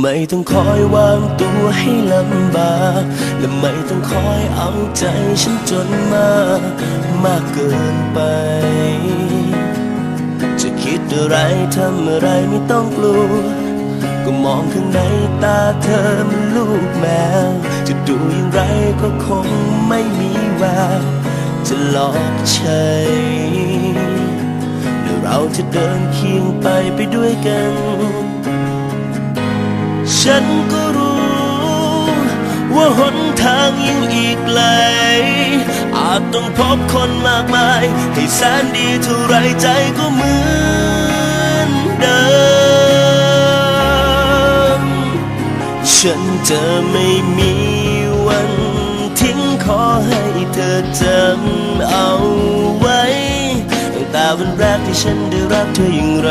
ไม่ต้องคอยวางตัวให้ลำบากและไม่ต้องคอยเอาใจฉันจนมากมากเกินไป จะคิดอะไรทำอะไรไม่ต้องกลัว ก็มองข้างในตาเธอมันลูกแมว จะดูอย่างไรก็คงไม่มีแววจะหลอกใช้เราจะเดินเคียงไปไปด้วยกัน ฉันก็รู้ ว่าหนทางยังอีกไกล อาจต้องพบคนมากมาย ให้แสนดีเท่าไรใจก็เหมือนเดิม ฉันจะไม่มีวันทิ้งขอให้เธอจำเอาไว้ตั้งแต่วันแรกที่ฉันได้รักเธออย่างไร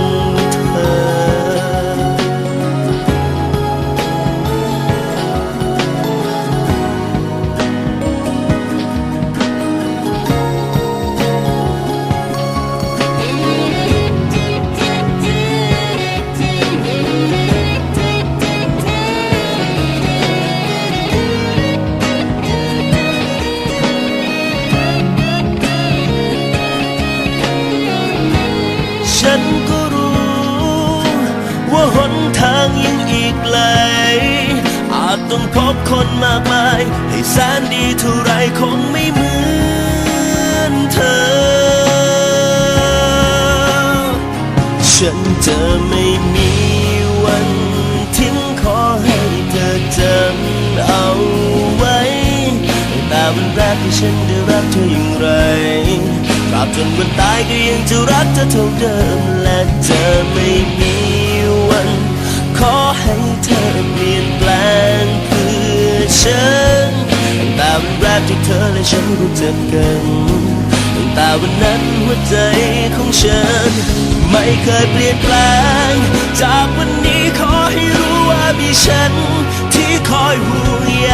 ต้องพบคนมากมาย ให้แสนดีเท่าไรคงไม่เหมือนเธอ ฉันจะไม่มีวันทิ้งขอให้เธอจำเอาไว้ แต่วันแรกที่ฉันได้รักเธออย่างไรตราบจนวันตายก็ยังจะรักเธอเท่าเดิม และจะไม่มีวันขอให้ ฉันตั้งแต่วันแรกที่เธอและฉันรู้จักกันตั้งแต่วันนั้นหัวใจของฉัน ไม่เคยเปลี่ยนแปลง จากวันนี้ขอให้รู้ว่ามีฉัน ที่คอยห่วงใย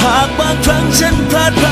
หากบางครั้งฉันพลาดพลั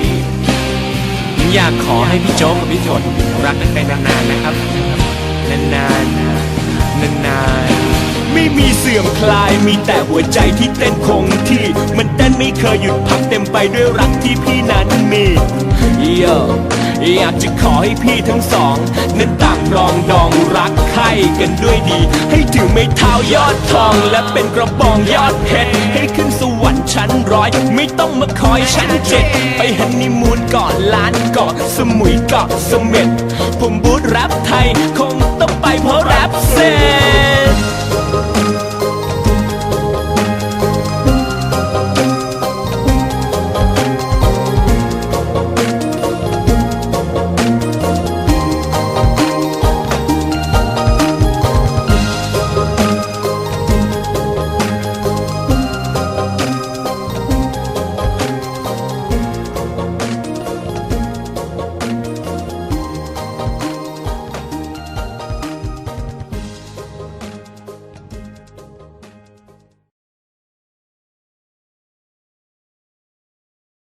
อยากขอให้พี่โจ๊กกับพี่ฝนรักกันไปนานๆนะครับ นานๆ นานๆ ไม่มีเสื่อมคลายมีแต่หัวใจที่เต้นคงที่ มันเต้นไม่เคยหยุดพักเต็มไปด้วยรักที่พี่นั้นมีโยอยากจะขอให้พี่ทั้งสองนั้นต่างรองดองรักใครกันด้วยดี ให้ถือไม้เท้ายอดทองและเป็นกระบองยอดเพชรให้ขึ้น ชั้นร้อย ไม่ต้องมาคอยชั้นเจ็ดไปฮันนีมูนก่อนล้านเกาะสมุยเกาะเสม็ดผมบูธแรปไทย คงต้องไปเพราะแรปเซ